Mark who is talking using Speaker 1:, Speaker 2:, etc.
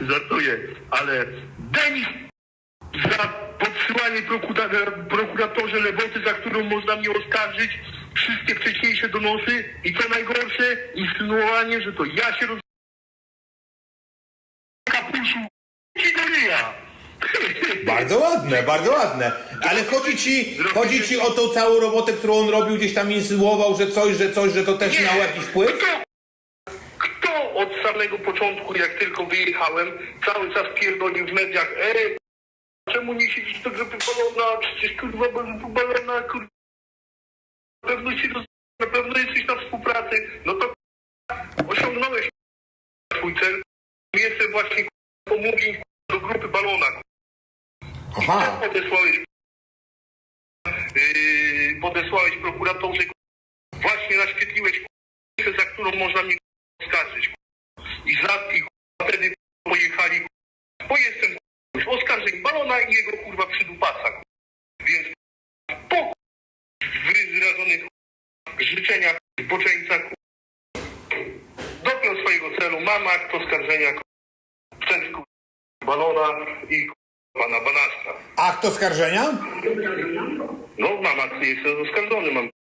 Speaker 1: żartuję, ale Denis za podsyłanie prokura- prokuratorze Lewoty, za którą można mnie oskarżyć, wszystkie wcześniejsze donosy i co najgorsze, insynuowanie, że to ja się roz... Kapuszu, ci.
Speaker 2: Bardzo ładne, bardzo ładne. Ale chodzi ci, chodzi ci o tą całą robotę, którą on robił, gdzieś tam insynuował, że coś, że coś, że to też miało jakiś wpływ?
Speaker 1: Od samego początku, jak tylko wyjechałem, cały czas pierdolił w mediach, ej, czemu nie siedzisz do grupy balona, przecież kurwa balona, kurwa, na pewno się na pewno jesteś na współpracy, no to osiągnąłeś swój cel, jestem właśnie pomówień do grupy balona,
Speaker 2: Aha.
Speaker 1: podesłałeś yy, podesłałeś prokuratorze właśnie naświetliłeś za którą można mnie oskarżyć i za i wtedy pojechali bo jestem oskarżeń balona i jego kurwa przydupasa więc po wyrażonych życzeniach zboczeńca dopiął swojego celu mam akt oskarżenia przez balona i pana Banaszka
Speaker 2: Akt oskarżenia?
Speaker 1: no, mam akcję, jestem oskarżony, mam